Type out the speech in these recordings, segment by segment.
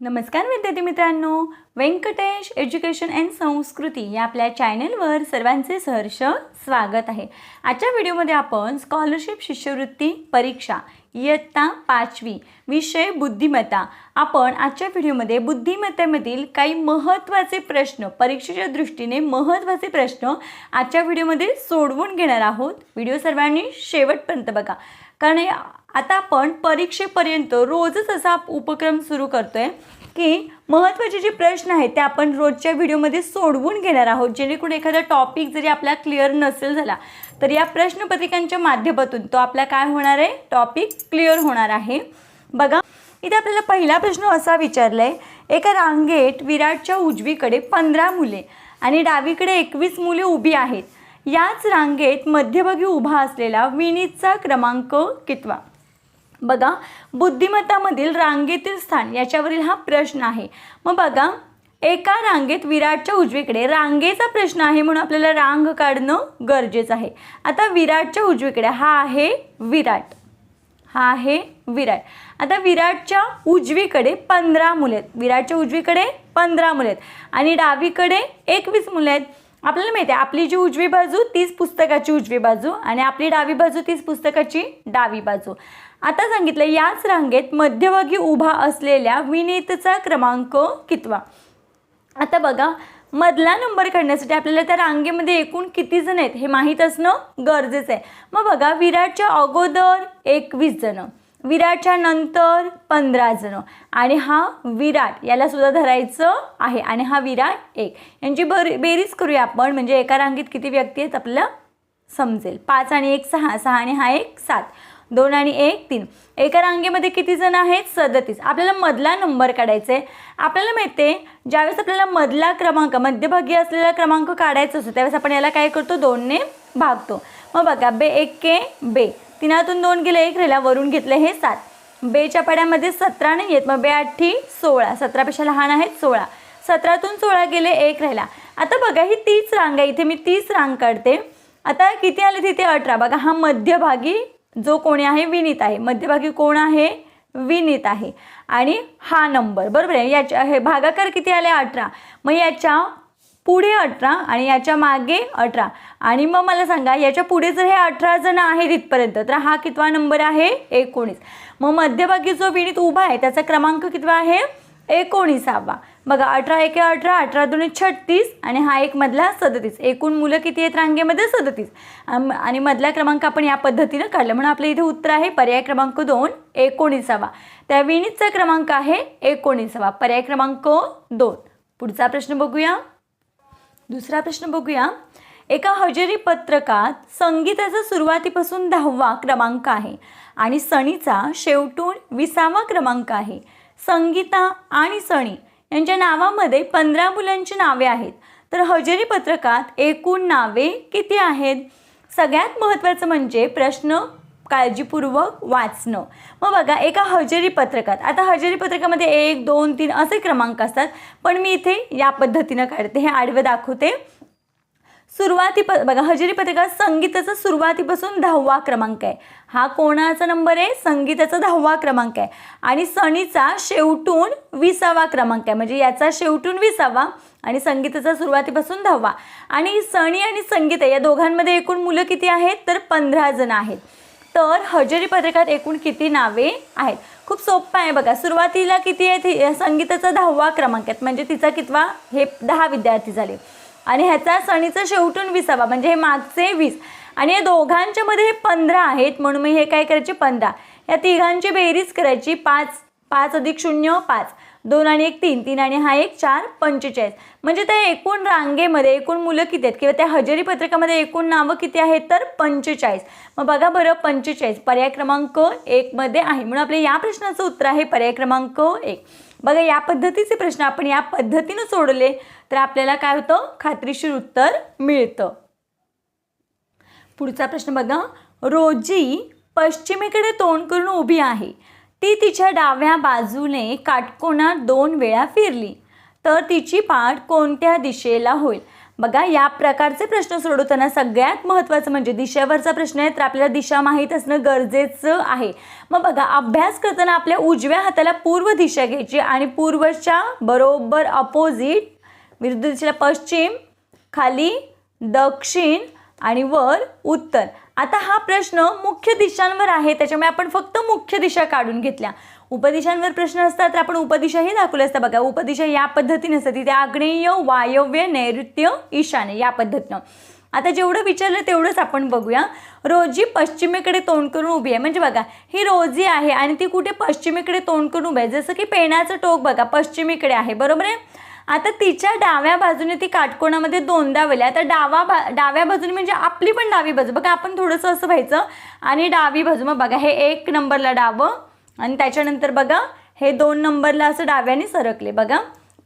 नमस्कार विद्यार्थी मित्रांनो. व्यंकटेश एज्युकेशन अँड संस्कृती या आपल्या चॅनलवर सर्वांचे सहर्ष स्वागत आहे. आजच्या व्हिडिओमध्ये आपण स्कॉलरशिप शिष्यवृत्ती परीक्षा इयत्ता पाचवी विषय बुद्धिमत्ता आपण आजच्या व्हिडिओमध्ये बुद्धिमत्तेमधील काही महत्त्वाचे प्रश्न परीक्षेच्या दृष्टीने महत्त्वाचे प्रश्न आजच्या व्हिडिओमध्ये सोडवून घेणार आहोत. व्हिडिओ सर्वांनी शेवटपर्यंत बघा. कारण आता आपण परीक्षेपर्यंत रोजच असा उपक्रम सुरू करतोय की महत्त्वाचे जे प्रश्न आहेत ते आपण रोजच्या व्हिडिओमध्ये सोडवून घेणार आहोत. जेणेकरून एखादा टॉपिक जरी आपला क्लिअर नसेल झाला तर या प्रश्नपत्रिकांच्या माध्यमातून तो आपला काय होणार आहे? टॉपिक क्लिअर होणार आहे. बघा इथे आपल्याला पहिला प्रश्न असा विचारला आहे एका रांगेत विराटच्या उजवीकडे पंधरा मुले आणि डावीकडे एकवीस मुले उभी आहेत. याच रांगेत मध्यभागी उभा असलेला विनीतचा क्रमांक कितवा? बघा बुद्धिमत्तामधील रांगेतील स्थान याच्यावरील हा प्रश्न आहे. मग बघा एका रांगेत विराटच्या उजवीकडे रांगेचा प्रश्न आहे म्हणून आपल्याला रांग काढणं गरजेचं आहे. आता विराटच्या उजवीकडे हा आहे विराट. हा आहे विराट. आता विराटच्या उजवीकडे पंधरा मुले आहेत. विराटच्या उजवीकडे पंधरा मुले आहेत. आणि डावीकडे एकवीस मुले आहेत. आपल्याला माहिती आहे आपली जी उजवी बाजू तीच पुस्तकाची उजवी बाजू. आणि आपली डावी बाजू तीच पुस्तकाची डावी बाजू. आता सांगितलं याच रांगेत मध्यभागी उभा असलेल्या विनीतचा क्रमांक कितवा? आता बघा मधला नंबर काढण्यासाठी आपल्याला त्या रांगेमध्ये एकूण किती जण आहेत हे माहीत असणं गरजेचं आहे. मग बघा विराटच्या अगोदर एकवीस जण विराटच्या नंतर पंधरा जण आणि हा विराट याला सुद्धा धरायचं आहे आणि हा विराट एक. यांची बर बेरीज करूया आपण म्हणजे एका रांगेत किती व्यक्ती आहेत आपल्याला समजेल. पाच आणि एक सहा सहा आणि हा एक सात. दोन आणि एक तीन. एका रांगेमध्ये किती जण आहेत? सदतीस. आपल्याला मधला नंबर काढायचा आहे आपल्याला माहिती ज्यावेळेस आपल्याला मधला क्रमांक मध्यभागी असलेला क्रमांक काढायचा असतो त्यावेळेस आपण याला काय करतो? दोनने भागतो. मग बघा बे एक के बे. तिनातून दोन गेले एक राहिला. वरून घेतले हे सात. बेच्या पड्यामध्ये सतरा नाही आहेत. मग बे आठी सोळा. सतरापेक्षा लहान आहेत सोळा. सतरातून सोळा गेले एक राहिला. आता बघा ही तीच रांग आहे. इथे मी तीच रांग काढते. आता किती आले तिथे? अठरा. बघा हा मध्यभागी जो कोणी आहे विनीत आहे. मध्यभागी कोण आहे? विनीत आहे. आणि हा नंबर बरोबर आहे? याच्या हे भागाकार किती आले? अठरा. मग याच्यापुढे अठरा आणि याच्या मागे अठरा. आणि मग मला सांगा याच्यापुढे जर हे अठरा जण आहेत इथपर्यंत तर हा कितवा नंबर आहे? एकोणीस. मग मध्यभागी जो विनीत उभा आहे त्याचा क्रमांक कितवा आहे? एकोणीसावा. बघा अठरा एक अठरा अठरा दोन छत्तीस आणि हा एक मधला सदतीस. एकूण मुलं किती आहेत रांगेमध्ये? सदतीस. आणि मधला क्रमांक आपण या पद्धतीनं काढला. म्हणून आपल्या इथे उत्तर आहे पर्याय क्रमांक दोन एकोणीसावा. त्या विणीचा क्रमांक आहे एकोणीसावा. पर्याय क्रमांक दोन. पुढचा प्रश्न बघूया. दुसरा प्रश्न बघूया. एका हजेरी पत्रकात संगीताचा सुरुवातीपासून दहावा क्रमांक आहे आणि सणीचा शेवटून विसावा क्रमांक आहे. संगीता आणि सणी. यांच्या नावामध्ये पंधरा मुलांची नावे आहेत. तर हजेरी पत्रकात एकूण नावे किती आहेत? सगळ्यात महत्त्वाचं म्हणजे प्रश्न काळजीपूर्वक वाचणं. मग बघा एका हजेरी पत्रकात आता हजेरी पत्रकामध्ये एक दोन तीन असे क्रमांक असतात पण मी इथे या पद्धतीनं काढते हे आडवं दाखवते. सुरुवाती प बघा हजेरी पत्रकात संगीताचा सुरुवातीपासून दहावा क्रमांक आहे. हा कोणाचा नंबर आहे? संगीताचा दहावा क्रमांक आहे. आणि सणीचा शेवटून विसावा क्रमांक आहे. म्हणजे याचा शेवटून विसावा आणि संगीताचा सुरुवातीपासून दहावा. आणि सणी आणि संगीत या दोघांमध्ये एकूण मुलं किती आहेत? तर पंधरा जण आहेत. तर हजेरी पत्रकात एकूण किती नावे आहेत? खूप सोपं आहे बघा. सुरुवातीला किती आहेत? संगीताचा दहावा क्रमांक आहेत. म्हणजे तिचा कितवा? हे दहा विद्यार्थी झाले. आणि ह्याचा सणीचा शेवटून विसावा म्हणजे हे मागचे वीस. आणि या दोघांच्या मध्ये हे पंधरा आहेत म्हणून मी हे काय करायचे? पंधरा. या तिघांची बेरीज करायची पाच पाच अधिक शून्य पाच. दोन आणि एक तीन. तीन आणि हा एक चार पंचेचाळीस. म्हणजे त्या एकूण रांगेमध्ये एकूण मुलं किती आहेत? किंवा त्या हजेरी पत्रकामध्ये एकूण नावं किती आहेत? तर पंचेचाळीस. मग बघा बरं पंचेचाळीस. पर्याय क्रमांक एकमध्ये आहे. म्हणून आपल्या या प्रश्नाचं उत्तर आहे पर्याय क्रमांक एक. बघा या पद्धतीचे प्रश्न आपण या पद्धतीनं सोडवले तर आपल्याला काय होतं? खात्रीशीर उत्तर मिळतं. पुढचा प्रश्न बघा. रोजी पश्चिमेकडे तोंड करून उभी आहे. ती तिच्या डाव्या बाजूने काटकोणात दोन वेळा फिरली. तर तिची पाठ कोणत्या दिशेला होईल? बघा या प्रकारचे प्रश्न सोडवताना सगळ्यात महत्त्वाचं म्हणजे दिशेवरचा प्रश्न आहे तर आपल्याला दिशा माहीत असणं गरजेचं आहे. मग बघा अभ्यास करताना आपल्या उजव्या हाताला पूर्व दिशा घ्यायची आणि पूर्वच्या बरोबर अपोजिट विरुद्ध दिशेला पश्चिम खाली दक्षिण आणि वर उत्तर. आता हा प्रश्न मुख्य दिशांवर आहे त्याच्यामुळे आपण फक्त मुख्य दिशा काढून घेतल्या. उपदिशांवर प्रश्न असतात तर आपण उपदिशाही दाखवल्या असतात बघा. उपदिशा या पद्धतीने असतात. तिथे आग्नेय वायव्य नैऋत्य ईशान्य या पद्धतीनं. आता जेवढं विचारलं तेवढंच आपण बघूया. रोजी पश्चिमेकडे तोंड करून उभी आहे. म्हणजे बघा ही रोजी आहे आणि ती कुठे पश्चिमेकडे तोंड करून उभी आहे? जसं की पेणाचं टोक बघा पश्चिमेकडे आहे. बरोबर आहे? आता तिच्या डाव्या बाजूने ती काटकोणामध्ये दोनदा वेळी आता डावा बा डाव्या बाजूने म्हणजे आपली पण डावी बाजू. बघा आपण थोडंसं असं व्हायचं. आणि डावी बाजू मग बघा हे एक नंबरला डावं आणि त्याच्यानंतर बघा हे दोन नंबरला असं डाव्याने सरकले. बघा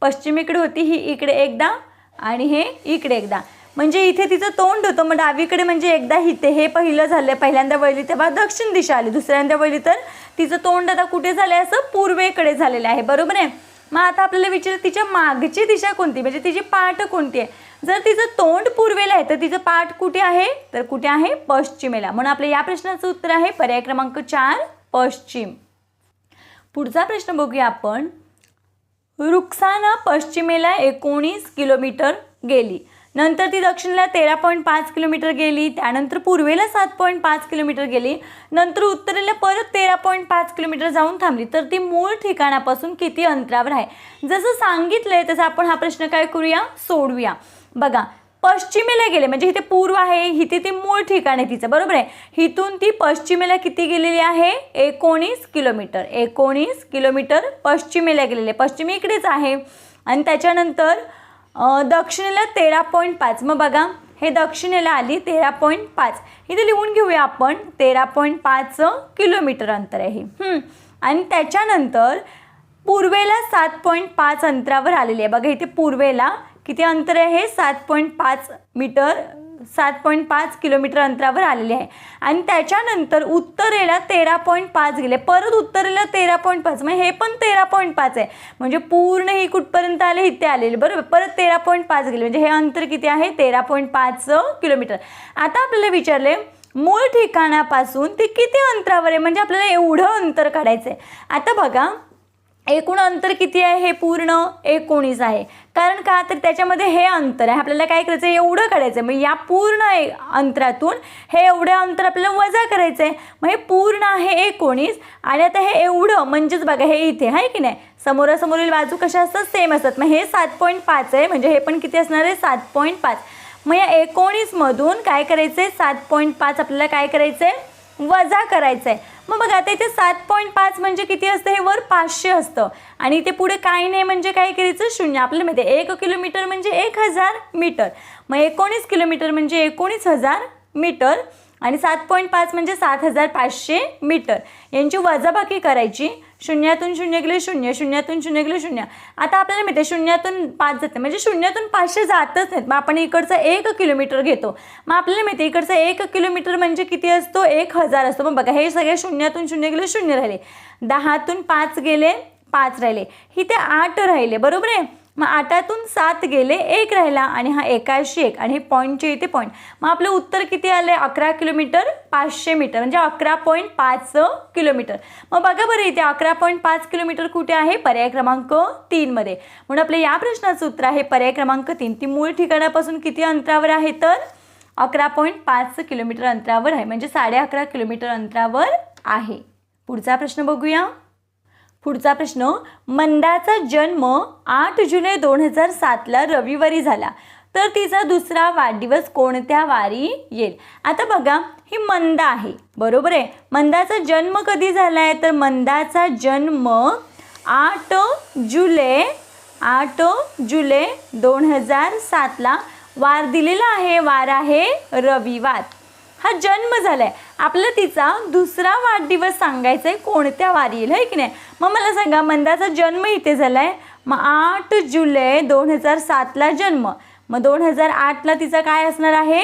पश्चिमेकडे होती ही इकडे एकदा आणि हे इकडे एकदा. म्हणजे इथे तिचं तोंड होतं मग डावीकडे म्हणजे एकदा इथे. हे पहिलं झालं पहिल्यांदा वळली तेव्हा दक्षिण दिशा आली. दुसऱ्यांदा वळली तर तिचं तोंड आता कुठे झालं आहे असं पूर्वेकडे झालेलं आहे. बरोबर आहे? मग आता आपल्याला विचार तिच्या मागची दिशा कोणती? म्हणजे तिची पाठ कोणती आहे? जर तिचं तोंड पूर्वेला आहे तर तिचं पाठ कुठे आहे? तर कुठे आहे? पश्चिमेला. म्हणून आपल्या या प्रश्नाचं उत्तर आहे पर्याय क्रमांक चार पश्चिम. पुढचा प्रश्न बघूया आपण. रुक्साना पश्चिमेला एकोणीस किलोमीटर गेली. नंतर ती दक्षिणेला तेरा पॉईंट पाच किलोमीटर गेली. त्यानंतर पूर्वेला सात पॉईंट पाच किलोमीटर गेली. नंतर उत्तरेला परत तेरा पॉईंट पाच किलोमीटर जाऊन थांबली. तर ती मूळ ठिकाणापासून किती अंतरावर आहे? जसं सांगितलं आहे तसं आपण हा प्रश्न काय करूया? सोडूया बघा पश्चिमेला गेले. म्हणजे इथे पूर्व आहे इथे ती मूळ ठिकाण आहे तिचं बरोबर आहे? इथून ती पश्चिमेला किती गेलेली आहे? एकोणीस किलोमीटर एकोणीस किलोमीटर पश्चिमेला गेलेली आहे. पश्चिम इकडेच आहे. आणि त्याच्यानंतर दक्षिणेला तेरा पॉईंट पाच. मग बघा हे दक्षिणेला आली तेरा पॉईंट पाच. इथे लिहून घेऊया आपण तेरा पॉईंट पाच किलोमीटर अंतर आहे आणि त्याच्यानंतर पूर्वेला सात पॉईंट पाच अंतरावर आलेली आहे. बघा इथे पूर्वेला किती अंतर आहे? सात पॉईंट पाच मीटर सात पॉईंट पाच किलोमीटर अंतरावर आलेले आहे. आणि त्याच्यानंतर उत्तरेला तेरा पॉईंट पाच गेले. परत उत्तरेला तेरा पॉईंट पाच. म्हणजे हे पण तेरा पॉईंट पाच आहे. म्हणजे पूर्ण ही कुठपर्यंत आले? इथे आलेले. बरोबर. परत तेरा पॉईंट पाच गेले. म्हणजे हे अंतर किती आहे? तेरा पॉईंट पाच किलोमीटर. आता आपल्याला विचारले मूळ ठिकाणापासून ते किती अंतरावर आहे? म्हणजे आपल्याला एवढं अंतर काढायचं आहे आता बघा एकूण अंतर किती आहे हे पूर्ण एकोणीस आहे. कारण का तर त्याच्यामध्ये हे अंतर आहे. आपल्याला काय करायचं आहे एवढं काढायचं आहे मग या पूर्ण ए- अंतरातून हे एवढं अंतर आपल्याला वजा करायचं आहे मग हे पूर्ण आहे एकोणीस आणि आता हे एवढं म्हणजेच बघा हे इथे आहे की नाही? समोरासमोरील बाजू कशा असतात? सेम असतात. मग हे सात पॉईंट पाच आहे. म्हणजे हे पण किती असणार आहे? सात पॉईंट पाच. मग या एकोणीसमधून काय करायचं आहे सात पॉईंट पाच आपल्याला काय करायचं आहे वजा करायचं आहे मग बघा आता इथे सात पॉईंट पाच म्हणजे किती असतं? हे वर पाचशे असतं. आणि इथे पुढे काही नाही म्हणजे काय करायचं शून्य. आपल्याला माहिती आहे एक किलोमीटर म्हणजे एक हजार मीटर. मग एकोणीस किलोमीटर म्हणजे एकोणीस हजार मीटर. आणि सात पॉईंट पाच म्हणजे सात हजार पाचशे मीटर. यांची वजाबाकी करायची शून्यातून शून्य गेले शून्य शून्यातून शून्य गेले शून्य. आता आपल्याला माहिती आहे शून्यातून पाच जाते. म्हणजे शून्यातून पाचशे जातच नाहीत. मग आपण इकडचं एक किलोमीटर घेतो. मग आपल्याला माहिती आहे इकडचं एक किलोमीटर म्हणजे किती असतो? एक हजार असतो. मग बघा हे सगळे शून्यातून शून्य गेले शून्य राहिले. दहातून पाच गेले पाच राहिले. इथे आठ राहिले. बरोबर आहे? मग आठातून सात गेले एक राहिला आणि हा एकाशी एक आणि हे पॉईंटचे इथे पॉईंट मग आपलं उत्तर किती आलं आहे अकरा किलोमीटर पाचशे मीटर म्हणजे अकरा पॉईंट पाच किलोमीटर. मग बघा बरं इथे अकरा पॉईंट पाच किलोमीटर कुठे आहे? पर्याय क्रमांक तीनमध्ये म्हणून आपल्या या प्रश्नाचं उत्तर आहे पर्याय क्रमांक तीन. ती मूळ ठिकाणापासून किती अंतरावर आहे तर? अकरा पॉईंट पाच किलोमीटर अंतरावर आहे म्हणजे साडे अकरा किलोमीटर अंतरावर आहे. पुढचा प्रश्न बघूया. पुढचा प्रश्न मंदाचा जन्म आठ जुलै दोन हजार सातला रविवारी झाला. तर तिचा दुसरा वाढदिवस कोणत्या वारी येईल? आता बघा ही मंदा आहे. बरोबर आहे? मंदाचा जन्म कधी झाला आहे तर मंदाचा जन्म आठ जुलै आठ जुलै दोन हजार सातला. वार दिलेला आहे वार आहे रविवार. हा जन्म झालाय. आपला तिचा दुसरा वाढदिवस सांगायचा आहे कोणत्या वारी येईल आहे की नाही? मग मला सांगा मंदाचा जन्म इथे झालाय. मग आठ जुलै दोन हजार सातला जन्म. मग दोन हजार आठला तिचा काय असणार आहे?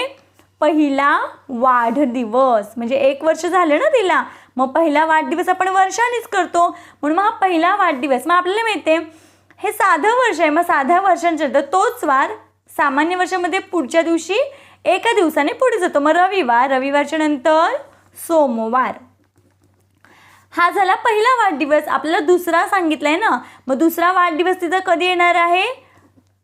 पहिला वाढदिवस. म्हणजे एक वर्ष झालं ना तिला. मग पहिला वाढदिवस आपण वर्षानेच करतो. म्हणून मग हा पहिला वाढदिवस. मग आपल्याला मिळते हे साधं वर्ष आहे. मग साध्या वर्षांच्या तर तोच वार सामान्य वर्षामध्ये पुढच्या दिवशी एका दिवसाने पुढे जातो. मग रविवार रविवारच्या नंतर सोमवार. हा झाला पहिला वाढदिवस. आपल्याला दुसरा सांगितलाय ना? मग दुसरा वाढदिवस तिथं कधी येणार आहे?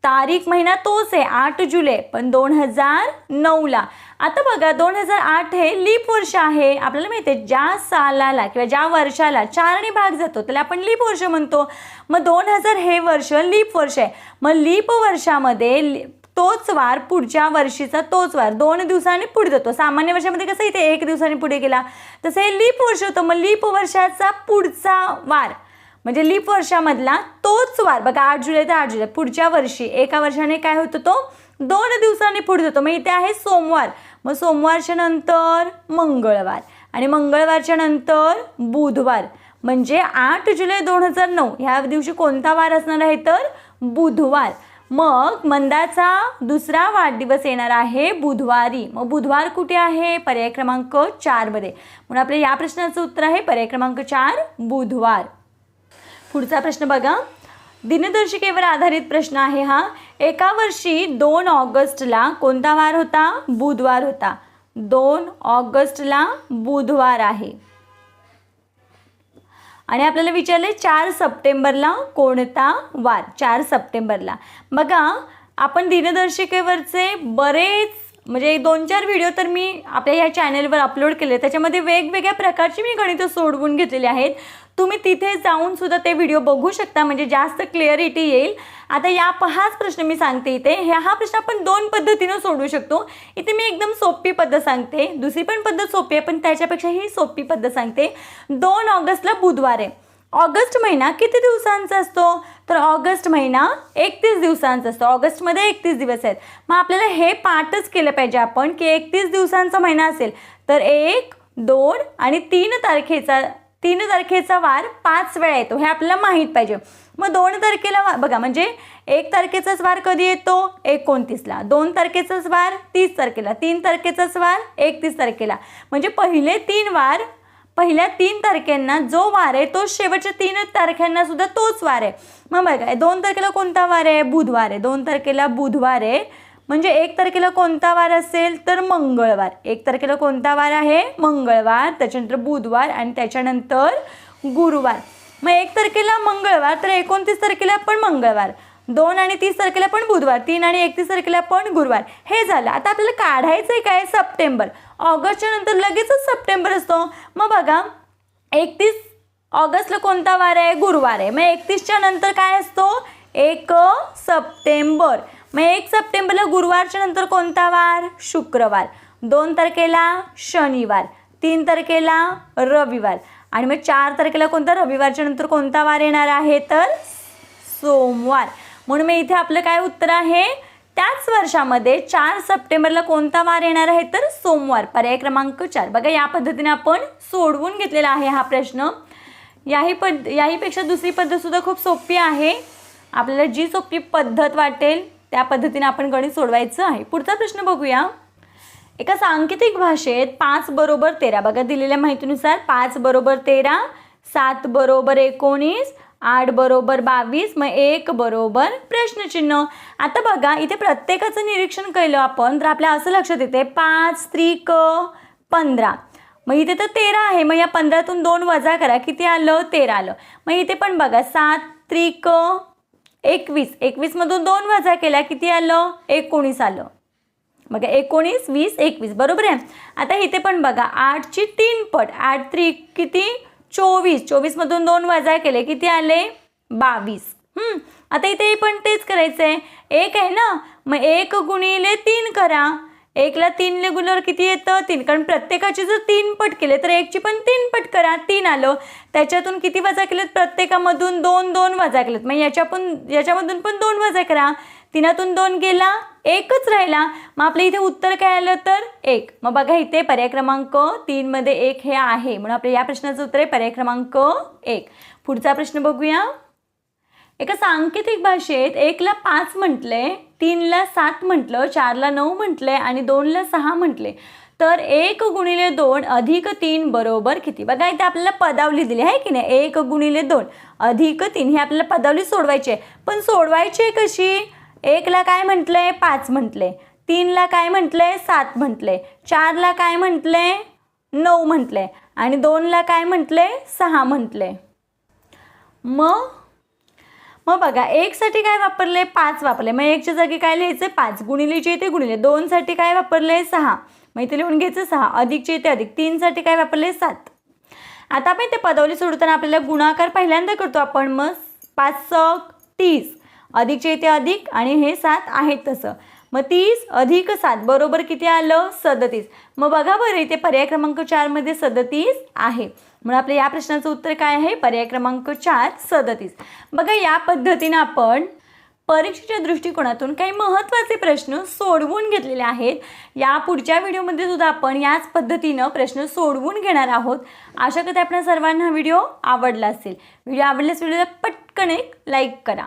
तारीख महिना तोच आहे. आठ जुलै पण दोन हजार नऊला. आता बघा दोन हजार आठ हे लीप वर्ष आहे. आपल्याला माहिती आहे ज्या सालाला किंवा ज्या वर्षाला चारने भाग जातो त्याला आपण लीप वर्ष म्हणतो. मग दोन हजार हे वर्ष लीप वर्ष आहे. मग लीप वर्षामध्ये तोच वार पुढच्या वर्षीचा तोच वार. दोन दिवसांनी पुढे जातो. सामान्य वर्षामध्ये कसं इथे एक दिवसाने पुढे गेला. तसं हे लीप वर्ष होतं. मग लीप वर्षाचा पुढचा वार. म्हणजे लीप वर्षामधला तोच वार. बघा आठ जुलै ते आठ जुलै. पुढच्या वर्षी एका वर्षाने काय होतो तो? दोन दिवसांनी पुढे जातो. मग इथे आहे सोमवार. मग सोमवारच्या नंतर मंगळवार. आणि मंगळवारच्या नंतर बुधवार. म्हणजे आठ जुलै दोन हजार नऊ. ह्या दिवशी कोणता वार असणार आहे? तर बुधवार. मग मंदाचा दुसरा वाढदिवस येणार आहे बुधवारी. मग बुधवार कुठे आहे? पर्याय क्रमांक चारमध्ये म्हणून आपल्या या प्रश्नाचं उत्तर आहे पर्याय क्रमांक चार बुधवार. पुढचा प्रश्न बघा. दिनदर्शिकेवर आधारित प्रश्न आहे हा. एका वर्षी दोन ऑगस्टला कोणता वार होता? बुधवार होता. दोन ऑगस्टला बुधवार आहे. आणि आपल्याला विचारले चार सप्टेंबरला कोणता वार? चार सप्टेंबरला. बघा आपण दिनदर्शिकेवरचे बरेच म्हणजे दोन चार व्हिडिओ तर मी आपल्या या चॅनलवर अपलोड केले. त्याच्यामध्ये वेगवेगळ्या प्रकारची मी गणितं सोडवून घेतलेली आहेत. तुम्ही तिथे जाऊन सुद्धा ते व्हिडिओ बघू शकता. म्हणजे जास्त क्लिअरिटी येईल. आता या हाच प्रश्न मी सांगते इथे. ह्या हा प्रश्न आपण दोन पद्धतीनं सोडवू शकतो. इथे मी एकदम सोपी पद्धत सांगते. दुसरी पण पद्धत सोपी आहे पण त्याच्यापेक्षा ही सोपी पद्धत सांगते. दोन ऑगस्टला बुधवार आहे. ऑगस्ट महिना किती दिवसांचा असतो? तर ऑगस्ट महिना एकतीस दिवसांचा असतो. ऑगस्टमध्ये एकतीस दिवस आहेत. मग आपल्याला हे पाठच केलं पाहिजे आपण की एकतीस दिवसांचा महिना असेल तर एक दोन आणि तीन तारखेचा तीन तारखेचा वार पाच वेळा येतो. हे आपल्याला माहीत पाहिजे. मग दोन तारखेला वा बघा म्हणजे एक तारखेचाच वार कधी येतो? एकोणतीसला. दोन तारखेचाच वार तीस तारखेला. तीन तारखेचाच वार एकतीस तारखेला. म्हणजे पहिले तीन वार पहिल्या तीन तारखेंना जो वार आहे तो शेवटच्या तीन तारखेंना सुद्धा तोच वार आहे. मग बघा दोन तारखेला कोणता वार आहे? बुधवार आहे. दोन तारखेला बुधवार आहे. म्हणजे एक तारखेला कोणता वार असेल तर मंगळवार. एक तारखेला कोणता वार आहे? मंगळवार. त्याच्यानंतर बुधवार आणि त्याच्यानंतर गुरुवार. मग एक तारखेला मंगळवार तर एकोणतीस तारखेला पण मंगळवार. दोन आणि तीस तारखेला पण बुधवार तीन आणि एकतीस तारखेला पण गुरुवार. हे झालं. आता आपल्याला काढायचं आहे काय? सप्टेंबर. ऑगस्टच्या नंतर लगेचच सप्टेंबर असतो. मग बघा एकतीस ऑगस्टला कोणता वार आहे? गुरुवार आहे. मग एकतीसच्या नंतर काय असतो? एक सप्टेंबर. मग एक सप्टेंबरला गुरुवारच्या नंतर कोणता वार? शुक्रवार. दोन तारखेला शनिवार. तीन तारखेला रविवार. आणि मग चार तारखेला कोणता? रविवारच्या नंतर कोणता वार येणार आहे? तर सोमवार. म्हणून मग इथे आपलं काय उत्तर आहे? त्याच वर्षामध्ये चार सप्टेंबरला कोणता वार येणार आहे? तर सोमवार पर्याय क्रमांक चार. बघा या पद्धतीने आपण सोडवून घेतलेला आहे हा प्रश्न. याही पद याहीपेक्षा दुसरी पद्धतसुद्धा खूप सोपी आहे. आपल्याला जी सोपी पद्धत वाटेल त्या पद्धतीने आपण गणित सोडवायचं आहे. पुढचा प्रश्न बघूया. एका सांकेतिक भाषेत पाच बरोबर तेरा. बघा दिलेल्या माहितीनुसार पाच बरोबर तेरा सात बरोबर एकोणीस आठ बरोबर बावीस मग एक बरोबर प्रश्नचिन्ह. आता बघा इथे प्रत्येकाचं निरीक्षण केलं आपण तर आपल्या असं लक्षात येते पाच त्रिक पंधरा. मग इथे तर तेरा आहे मग या पंधरातून दोन वजा करा किती आलं? तेरा आलं. मग इथे पण बघा सात त्रिक एकवीस. एकवीसमधून दोन वजा केल्या किती आलं? एकोणीस आलं. बघा एकोणीस वीस एकवीस बरोबर आहे? आता इथे पण बघा आठची तीन पट आठ त्रिक किती? चोवीस. चोवीसमधून दोन वजा केले. किती आले? बावीस. हम्म, आता इथे पण तेच करायचं आहे एक आहे ना? मग एक गुणिले तीन करा. एकला तीनले गुणल्यावर किती येतं? तीन. कारण प्रत्येकाचे जर तीन पट केले तर एकची पण तीन पट करा. तीन आलं. त्याच्यातून किती वजा केलेत? प्रत्येकामधून दोन दोन वजा केलेत. मग याच्या पण याच्यामधून पण दोन वजा करा. तिनातून दोन गेला. एकच राहिला. मग आपल्या इथे उत्तर काय आलं तर? एक. मग बघा इथे पर्याय क्रमांक तीनमध्ये एक हे आहे. म्हणून आपल्या या प्रश्नाचं उत्तर आहे पर्याय क्रमांक एक. पुढचा प्रश्न बघूया. एका सांकेतिक भाषेत एकला पाच म्हटले तीनला सात म्हटलं चारला नऊ म्हटले आणि दोनला सहा म्हटले. तर एक गुणिले दोन अधिक तीन बरोबर किती? बघा इथे आपल्याला पदावली दिली आहे की नाही? एक गुणिले दोन अधिक तीन हे आपल्याला पदावली सोडवायची आहे. पण सोडवायची आहे कशी? एकला काय म्हटलंय पाच म्हटले. तीनला काय म्हटलंय सात म्हटले. चारला काय म्हटले? नऊ म्हटले. आणि दोनला काय म्हटले? सहा म्हटले. मग? मग बघा एकसाठी काय वापरले? पाच वापरले. मग एकच्या जागी काय लिहायचं पाच. गुणिलेचे येते गुणिले. दोनसाठी काय वापरले? सहा. मग इथे लिहून घ्यायचं सहा. अधिकचे येते अधिक. तीनसाठी काय वापरले? सात. आता आपण ते पदवली सोडताना आपल्याला गुणाकार पहिल्यांदा करतो आपण. मग? पाच सक तीस. अधिकचे इथे अधिक आणि हे सात आहेत तसं. मग तीस अधिक सात बरोबर किती आलं? सदतीस. मग बघा बरं इथे पर्याय क्रमांक चारमध्ये सदतीस आहे. म्हणून आपल्या या प्रश्नाचं उत्तर काय आहे? पर्याय क्रमांक चार सदतीस. बघा या पद्धतीनं आपण परीक्षेच्या दृष्टिकोनातून काही महत्त्वाचे प्रश्न सोडवून घेतलेले आहेत. या पुढच्या व्हिडिओमध्ये सुद्धा आपण याच पद्धतीनं प्रश्न सोडवून घेणार आहोत. आशा करते आपल्या सर्वांना हा व्हिडिओ आवडला असेल. व्हिडिओ आवडल्यास व्हिडिओला पटकन एक लाईक करा.